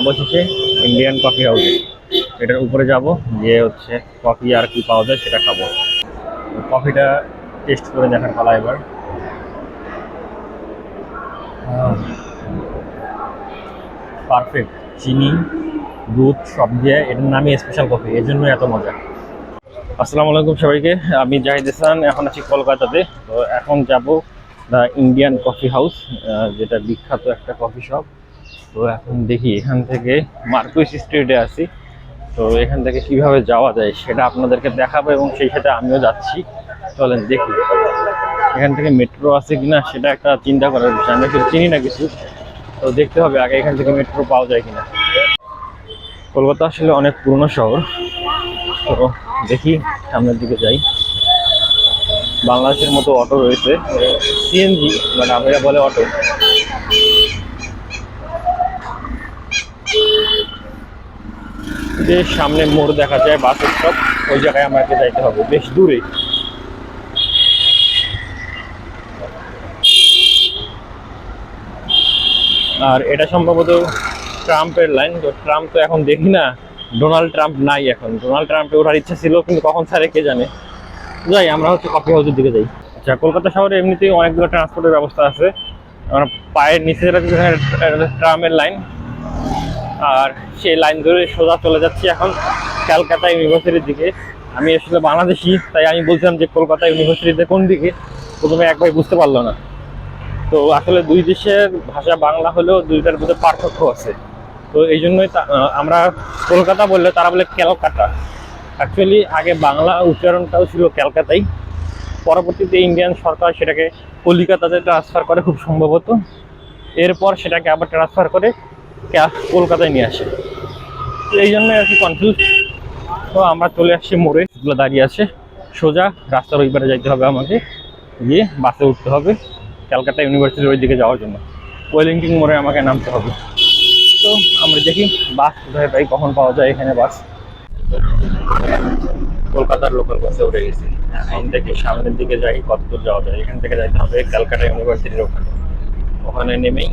অবশেষে Indian coffee হাউসে এটার উপরে যাব যে হচ্ছে কফি আর কি পাওয়া যায় সেটা খাব। কফিটা টেস্ট করে দেখার পালা এবার। পারফেক্ট চিনি, দুধ, সব দিয়ে এটার নামই স্পেশাল কফি এর জন্য এত মজা। আসসালামু আলাইকুম সবাইকে, আমি জাহিদ হাসান এখন আছি কলকাতাতে। তো এখন যাব দ্য ইন্ডিয়ান কফি হাউস যেটা বিখ্যাত একটা কফি শপ তো এখন দেখি এখান থেকে মার্কুইস স্ট্রিটে আছি। তো এখান থেকে কীভাবে যাওয়া যায় সেটা আপনাদেরকে দেখাবো এবং সেই সাথে আমিও যাচ্ছি। চলেন দেখি। এখান থেকে মেট্রো আছে কিনা সেটা একটা চিন্তা করার বিষয়। আমি কিন্তু চিনি না কিছু? তো দেখতে হবে আগে এখান থেকে মেট্রো পাওয়া যায় কিনা। কলকাতা আসলে অনেক পুরনো শহর। তো দেখি সামনের দিকে যাই। বাংলাদেশের মতো অটো রয়েছে। সিএনজি মানে আমরা বলে অটো। যে সামনে মোড় দেখা যায়, বাস স্টপ ওই জায়গায় আমাকে যাইতে হবে, বেশ দূরে। আর এটা সম্ভবত ট্রাম্পের লাইন তো ট্রাম্প তো এখন দেখি না, ডোনাল্ড ট্রাম্প নাই এখন। ডোনাল্ড ট্রাম্পে ওঠার ইচ্ছা ছিল, কিন্তু কখন ছাড়ে কে জানে। যাই, আমরা হচ্ছে কফি হাউসের দিকে যাই। আচ্ছা কলকাতা শহরে এমনিতেই অনেকগুলো ট্রান্সপোর্টের ব্যবস্থা আছে। আমরা পায়ের নিচে যেটা ট্রামের লাইন আর সেই লাইন ধরে সোজা চলে যাচ্ছি এখন ক্যালকাটা ইউনিভার্সিটির দিকে। আমি আসলে বাংলাদেশি, তাই আমি বলছিলাম যে কলকাতা ইউনিভার্সিটিতে কোন দিকে? প্রথমে এক ভাই বুঝতে পারল না। তো আসলে দুই দেশের ভাষা বাংলা হলেও দুইটার মধ্যে পার্থক্য আছে। তো এই জন্যই আমরা কলকাতা বললে তারা বলে ক্যালকাটা। অ্যাকচুয়ালি আগে বাংলা উচ্চারণটাও ছিল ক্যালকাতাই। পরবর্তীতে ইন্ডিয়ান সরকার সেটাকে কলিকাতাতে ট্রান্সফার করে খুব সম্ভবত। এরপর সেটাকে আবার ট্রান্সফার করে কলকাতায় নিয়ে আসে। এই জন্য আর কি কনফিউজ তো আমরা চলে আসছি মোড়ে এগুলো দাঁড়িয়ে আছে। সোজা রাস্তার ওই পারে যাইতে হবে আমাকে। গিয়ে বাসে উঠতে হবে। ক্যালকাটা ইউনিভার্সিটির ওই দিকে যাওয়ার জন্য। ওয়েলিংটন মোড়ে আমাকে নামতে হবে। তো আমরা দেখি, বাস কোথায় পাই, কখন পাওয়া যায় এখানে বাস। কলকাতার লোকাল বাসে উঠে গেছি। এখন দেখি সামনের দিকে যাই কতদূর যাওয়া যায়, এখান থেকে যাইতে হবে ক্যালকাটা ইউনিভার্সিটির ওখানে। ওখানে নেমেই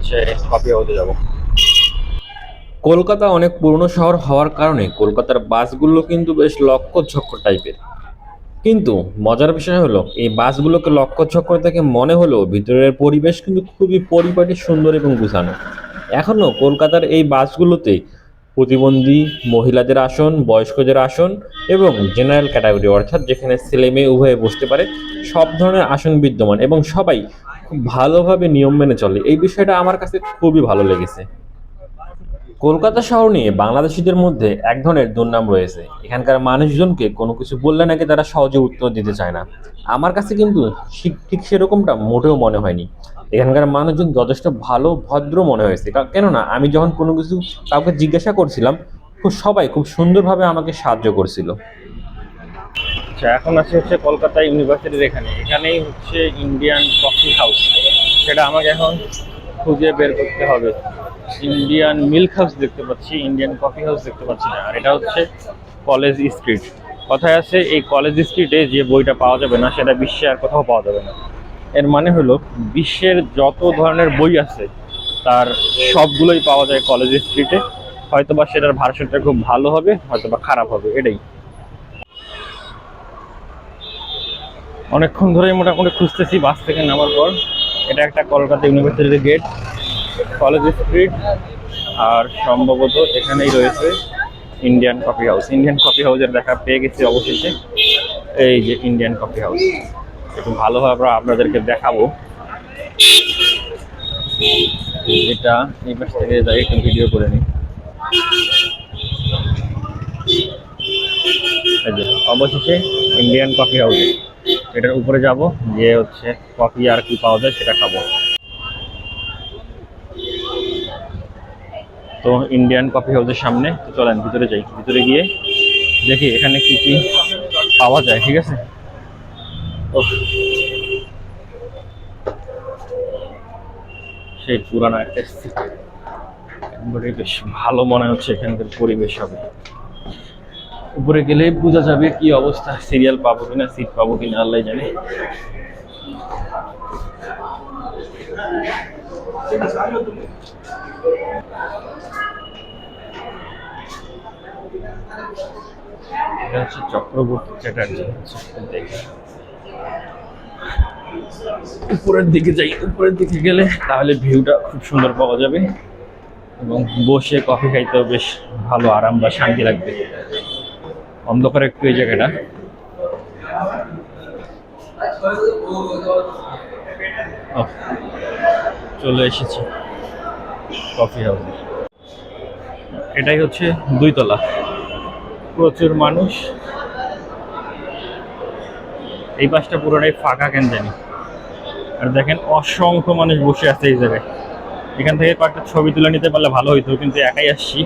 হচ্ছে যাব। কলকাতা অনেক পুরনো শহর হওয়ার কারণে কলকাতার বাসগুলো কিন্তু বেশ লক্ষ্যঝক্কর টাইপের। কিন্তু মজার বিষয় হলো, এই বাসগুলোকে লক্ষ্যঝক্কর থেকে মনে হলেও ভিতরের পরিবেশ কিন্তু খুবই পরিপাটি, সুন্দর এবং গুছানো। এখনও কলকাতার এই বাসগুলোতে প্রতিবন্ধী মহিলাদের আসন, বয়স্কদের আসন এবং জেনারেল ক্যাটাগরি অর্থাৎ যেখানে ছেলে মেয়ে উভয়ে বসতে পারে, সব ধরনের আসন বিদ্যমান এবং সবাই খুব ভালোভাবে নিয়ম মেনে চলে। এই বিষয়টা আমার কাছে খুবই ভালো লেগেছে। কলকাতা শহর নিয়ে বাংলাদেশিদের মধ্যে এক ধরনের দুর্নাম রয়েছে। এখানকার মানুষজনকে কোনো কিছু বললে নাকি তারা সহজে উত্তর দিতে চায় না। আমার কাছে কিন্তু ঠিক- সেরকমটা মোটেও মনে হয়নি। এখানকার মানুষজন যথেষ্ট ভালো, ভদ্র মনে হয়েছে। কেননা আমি যখন কোনো কিছু কাউকে জিজ্ঞাসা করছিলাম, খুব সবাই খুব সুন্দরভাবে আমাকে সাহায্য করছিল। আচ্ছা এখন আছে হচ্ছে কলকাতা ইউনিভার্সিটির এখানে। এখানেই হচ্ছে ইন্ডিয়ান কফি হাউস সেটা আমাকে এখন খুঁজে বের করতে হবে। ইন্ডিয়ান মিল্ক হাউস দেখতে পাচ্ছি ইন্ডিয়ান কফি হাউস দেখতে পাচ্ছি না। আর এটা হচ্ছে কলেজ স্ট্রিট কথায় আছে, এই কলেজ স্ট্রিটে যে বইটা পাওয়া যাবে না, সেটা বিশ্বে আর কোথাও পাওয়া যাবে না। এর মানে হলো, বিশ্বের যত ধরনের বই আছে, তার সবগুলোই পাওয়া যায় কলেজ স্ট্রিটে হয়তোবা সেটার ভার্সনটা খুব ভালো হবে, হয়তোবা খারাপ হবে, এটাই। অনেকক্ষণ ধরেই মোটামুটি খুঁজতেছি বাস থেকে নামার পর। এটা একটা কলকাতা ইউনিভার্সিটির গেট কলেজ স্ট্রিট আর সম্ভবত এখানেই রয়েছে Indian coffee house Indian coffee হাউসের দেখা পেয়ে গেছি অবশেষে। এই যে ইন্ডিয়ান কফি হাউস একটু ভালোভাবে আপনাদেরকে দেখাবো। এটা এই পাশ থেকে যাই, একটু ভিডিও করে নিই। অবশেষে ইন্ডিয়ান কফি হাউসে এটার উপরে যাব যে হচ্ছে কফি আর কি পাওয়া যায় সেটা খাব তো ইন্ডিয়ান কফি হাউসের সামনে, তো চলেন ভিতরে যাই ভিতরে গিয়ে দেখি এখানে কি কি পাওয়া যায়, ঠিক আছে। সেই পুরানো একটা। বেশ ভালো মনে হচ্ছে এখানকার পরিবেশ হবে উপরে গেলেই বোঝা যাবে কি অবস্থা সিরিয়াল পাবো কিনা সিট পাবো কিনা আল্লাহ জানে। এটা হচ্ছে চক্রবর্তী চ্যাটার্জি উপরের দিকে যাই, উপরের দিকে গেলে তাহলে ভিউটা খুব সুন্দর পাওয়া যাবে। এবং বসে কফি খাইতেও বেশ ভালো আরাম বা শান্তি লাগবে। অন্ধকার একটু এই জায়গাটা। চলে এসেছি। কফি হাউসে এটাই হচ্ছে দুই তলা প্রচুর মানুষ। এই পাশটা পুরোটাই ফাঁকা কেন জানি। আর দেখেন অসংখ্য মানুষ বসে আছে এই জায়গায়। এখান থেকে কয়েকটা ছবি তুলে নিতে পারলে ভালো হইতো, কিন্তু একাই আসছি।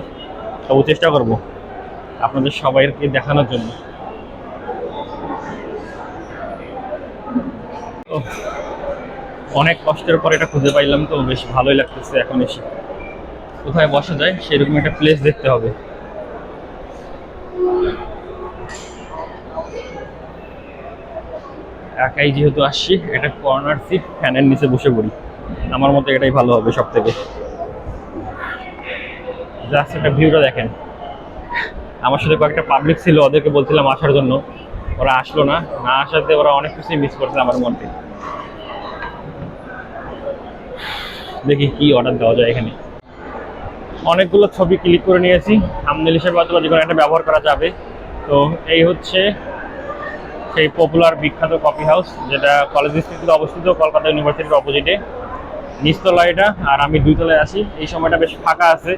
তবু চেষ্টা করব। আপনাদের সবাইকে দেখানোর জন্য। অনেক কষ্টের পর এটা খুঁজে পাইলাম তো, বেশ ভালোই লাগতেছে এখন এসে। কোথায় বসা যায় সেরকম একটা প্লেস দেখতে হবে। একাই যেহেতু আসছি, এটা কর্নার সিট ফ্যানের নিচে বসে পড়ি। আমার মতে এটাই ভালো হবে সব থেকে জাস্ট একটা ভিউটা দেখেন। আমার সাথে কয়েকটা পাবলিক ছিল, ওদেরকে বলছিলাম আসার জন্য। ওরা আসলো না। না আসাতে ওরা অনেক কিছুই মিস করছে আমার মনকে। দেখি কি অর্ডার দেওয়া যায় এখানে। অনেকগুলো ছবি ক্লিক করে নিয়েছি। আমনেল হিসেবে অথবা যে কোনো একটা ব্যবহার করা যাবে। তো এই হচ্ছে সেই পপুলার বিখ্যাত কফি হাউস যেটা কলেজ স্ট্রিটে অবস্থিত, কলকাতা ইউনিভার্সিটির অপোজিটে নিচতলা এটা, আর আমি দুইতলায় আছি। এই সময়টা বেশ ফাঁকা আছে।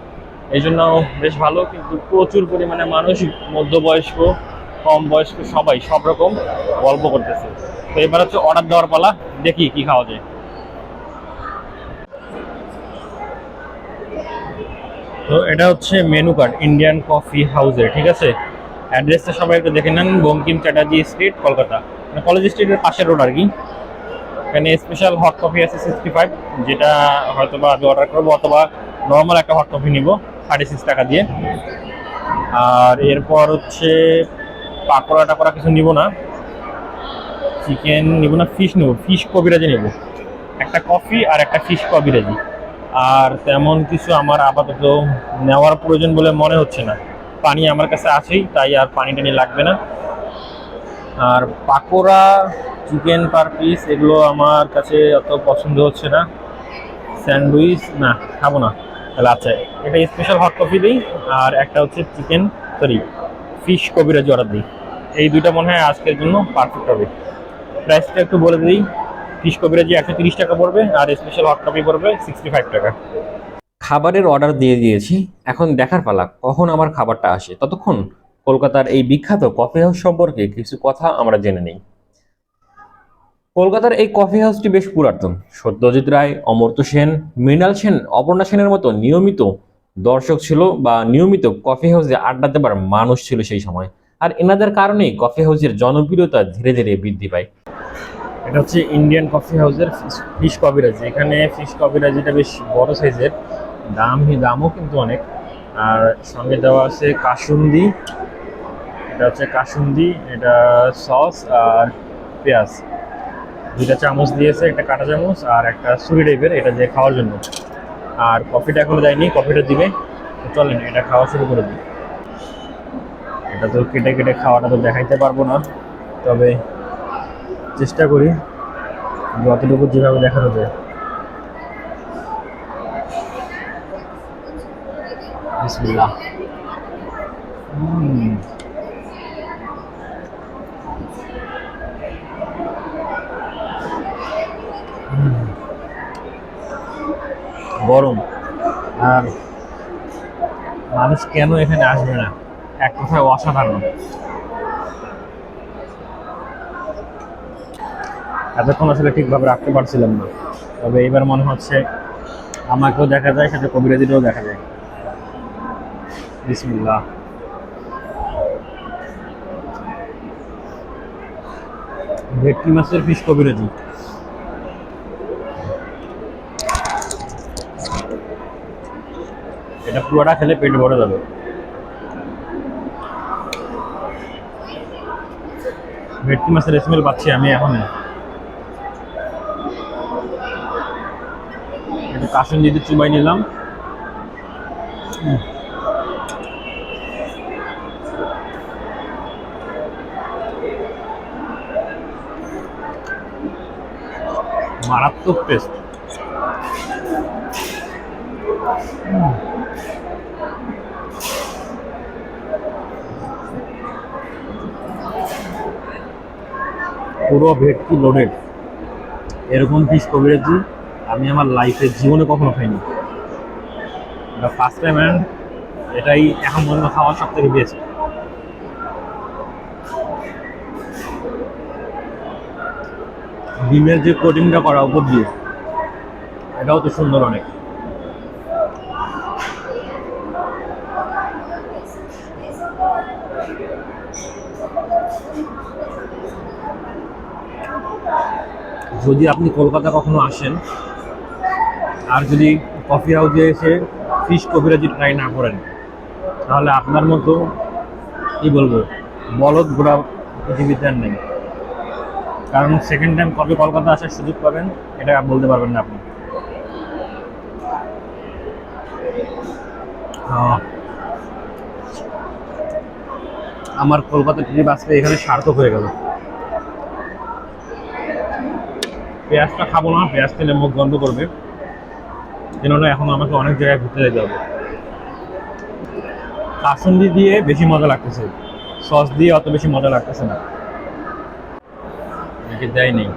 এই জন্য বেশ ভালো, কিন্তু প্রচুর পরিমাণে মানুষ, মধ্যবয়স্ক কম বয়স্ক সবাই সব রকম গল্প করতেছে। তো এবার হচ্ছে অর্ডার দেওয়ার পালা, দেখি কি খাওয়া যায়। তো এটা হচ্ছে মেনু কার্ড ইন্ডিয়ান কফি হাউসের ঠিক আছে? অ্যাড্রেসটা সবাই একটু দেখে নেন বঙ্কিম চ্যাটার্জি স্ট্রিট কলকাতা। মানে কলেজ স্ট্রিটের পাশের রোড আর কি। এখানে স্পেশাল হট কফি আছে সিক্সটি ফাইভ যেটা হয়তো বা আমি অর্ডার করব, অথবা নর্মাল একটা হট কফি নিব। থার্টি সিক্স টাকা দিয়ে। আর এরপর হচ্ছে পাকোড়া টাকোড়া কিছু নিব না। চিকেন নিব না, ফিশ নেব, ফিশ কবিরাজি নেব। একটা কফি আর একটা ফিশ কবিরাজি। আর তেমন কিছু আমার আপাতত নেওয়ার প্রয়োজন বলে মনে হচ্ছে না। পানি আমার কাছে আছেই, তাই আর পানি টানি লাগবে না। আর পাকোড়া, চিকেন পার পিস, এগুলো আমার কাছে অত পছন্দ হচ্ছে না। স্যান্ডউইচ, না, খাব না। তাহলে আচ্ছা এটা স্পেশাল হট কফি দিই, আর একটা হচ্ছে chicken sorry fish kabiraji order দিই। এই দুইটা মনে হয় আজকের জন্য পারফেক্ট হবে। প্রাইসটা একটু বলে দিই ফিশ কবিরাজি একশো তিরিশ টাকা পড়বে, আর স্পেশাল হট কফি পড়বে সিক্সটি ফাইভ টাকা। খাবারের অর্ডার দিয়ে দিয়েছি, এখন দেখার পালা, কখন আমার খাবারটা আসে? ততক্ষণ কলকাতার এই বিখ্যাত কফি হাউস সম্পর্কে কিছু কথা আমরা জেনে নিই। কলকাতার এই কফি হাউসটি বেশ পুরাতন। সত্যজিৎ রায়, অমর্ত্য সেন, মৃণাল সেন, অপর্ণা সেনের মতো নিয়মিত দর্শক ছিল বা নিয়মিত কফি হাউসে আড্ডা দেবার মানুষ ছিল সেই সময়। আর এনাদের কারণেই কফি হাউসের জনপ্রিয়তা ধীরে ধীরে বৃদ্ধি পায়। এটা হচ্ছে ইন্ডিয়ান কফি হাউসের ফিশ কবিরাজি এখানে ফিশ কবিরাজিটা বেশ বড় সাইজের দাম, দামও কিন্তু অনেক। আর সঙ্গে দেওয়া আছে কাসুন্দি। এটা হচ্ছে কাসুন্দি, এটা সস আর পেঁয়াজ। দুইটা চামচ দিয়েছে, একটা কাঁটা চামচ আর একটা সুরি টাইপের এটা দিয়ে খাওয়ার জন্য। আর কফিটা এখনও দেয়নি কফিটা দিবে। চলেন, এটা খাওয়া শুরু করে দিই। এটা তো কেটে কেটে খাওয়াটা তো দেখাইতে পারব না, তবে চেষ্টা করি যতটুকু যেভাবে দেখানো যায়। বিসমিল্লাহ। উম। গরম। আর মানুষ কেন এখানে আসবে না? এক কথায় অসাধারণ। এতক্ষণ আসলে ঠিকভাবে রাখতে পারছিলাম না। তবে এবার মনে হচ্ছে আমাকেও দেখা যায়, সাথে কবিরাজিটাও দেখা যায়। বিসমিল্লাহ। ভেটকি মাছের ফিশ কবিরাজি। এটা পুরোটা খেলে পেট ভরে যাবে। ভেটকি মাছের স্মেল পাচ্ছি আমি এখন একটু কাসুন দিতে চুবাই নিলাম। মারাত্মক টেস্ট পুরো ভেটকি লোডেড এরকম ফিশ কবিরাজি আমি আমার লাইফে জীবনে কখনো খাইনি। এটা ফার্স্ট টাইম অ্যান্ড এটাই এখন পর্যন্ত খাওয়ার সব থেকে বেস্ট ডিমের যে কোটিংটা করা উপর দিয়ে, এটাও তো সুন্দর অনেক। যদি আপনি কলকাতা কখনো আসেন, আর যদি কফি হাউসে এসে ফিশ যদি ট্রাই না করেন, তাহলে আপনার মতো, কি বলব, বলদ ঘোরা পৃথিবীতে আর নেই। কারণ সেকেন্ড টাইম কবে কলকাতা আসার সুযোগ পাবেন, এটা বলতে পারবেন না আপনি। আমার কলকাতা ট্রিপ আজকে এখানে সার্থক হয়ে গেল। পেঁয়াজটা খাব না পেঁয়াজ খেলে মুখ গন্ধ করবে। কেননা এখন আমাকে অনেক জায়গায় ঘুরতে যেতে হবে। কাসুন্দি দিয়ে বেশি মজা লাগতেছে। সস দিয়ে অত বেশি মজা লাগতেছে না। দেয় নেই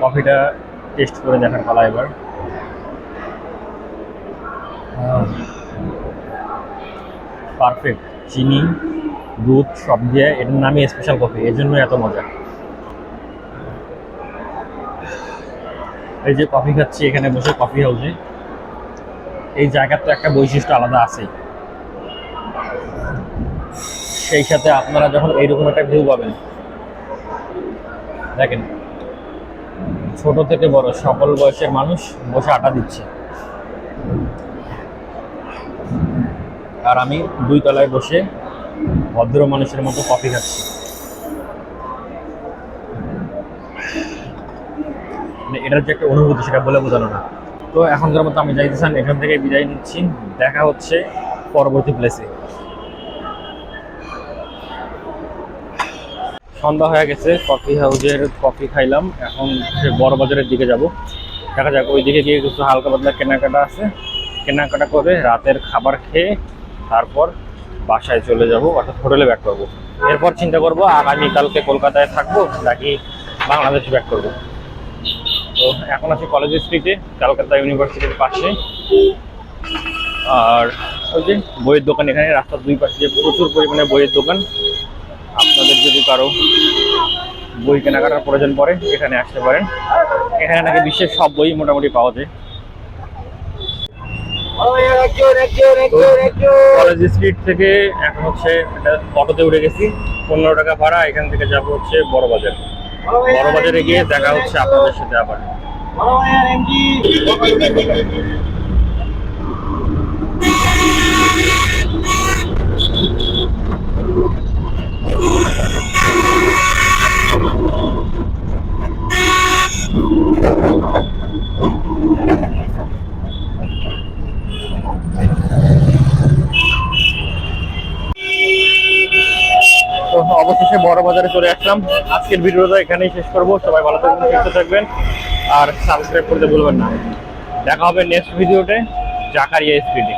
কফিটা টেস্ট করে দেখার পালা এবার। পারফেক্ট চিনি দুধ, সব দিয়ে এটার নামই স্পেশাল কফি এর জন্য এত মজা। এই যে কফি খাচ্ছি, এখানে বসে কফি হাউসে এই জায়গার তো একটা বৈশিষ্ট্য আলাদা আছেই সেই সাথে আপনারা যখন এইরকম একটা ভিউ পাবেন, দেখেন, ছোট থেকে বড়, সকল বয়সের মানুষ বসে আটা দিচ্ছে। আর আমি দুই তলায় বসে ভদ্র মানুষের মতো কফি খাচ্ছি। মানে এটার যে একটা অনুভূতি, সেটা বলে বোঝানো না। তো এখনকার মতো আমি যাইতেছেন এখান থেকে বিদায় নিচ্ছি। দেখা হচ্ছে পরবর্তী প্লেসে সন্ধ্যা হয়ে গেছে কফি হাউসের কফি খাইলাম। এখন বড় বাজারের দিকে যাব। দেখা যাক ওই দিকে গিয়ে কিছু হালকা পাতলা কেনাকাটা আছে। কেনাকাটা করে রাতের খাবার খেয়ে তারপর বাসায় চলে যাব, অর্থাৎ হোটেলে ব্যাক করব। এরপর চিন্তা করব আগামীকালকে কলকাতায় থাকব নাকি বাংলাদেশ ব্যাক করব। তো এখন আছি কলেজ স্ট্রিটে কলকাতা ইউনিভার্সিটির পাশে। আর ওই যে বইয়ের দোকান এখানে, রাস্তার দুই পাশে যে প্রচুর পরিমাণে বইয়ের দোকান। আপনাদের যদি কারও বই কেনাকাটার প্রয়োজন পড়ে, এখানে আসতে পারেন। এখানে নাকি বিশ্বের সব বই মোটামুটি পাওয়া যায়। কলেজ স্ট্রিট থেকে এখন হচ্ছে অটোতে উঠে গেছি। পনেরো টাকা ভাড়া, এখান থেকে যাব হচ্ছে বড় বাজার গিয়ে দেখা হচ্ছে আপনাদের সাথে আবার অবশেষে বড় বাজারে চলে আসলাম। আজকের ভিডিওটা এখানেই শেষ করব। সবাই ভালো থাকবেন, সুস্থ থাকবেন। আর সাবস্ক্রাইব করতে ভুলবেন না। দেখা হবে নেক্সট ভিডিওতে। জাকারিয়া স্পিডে।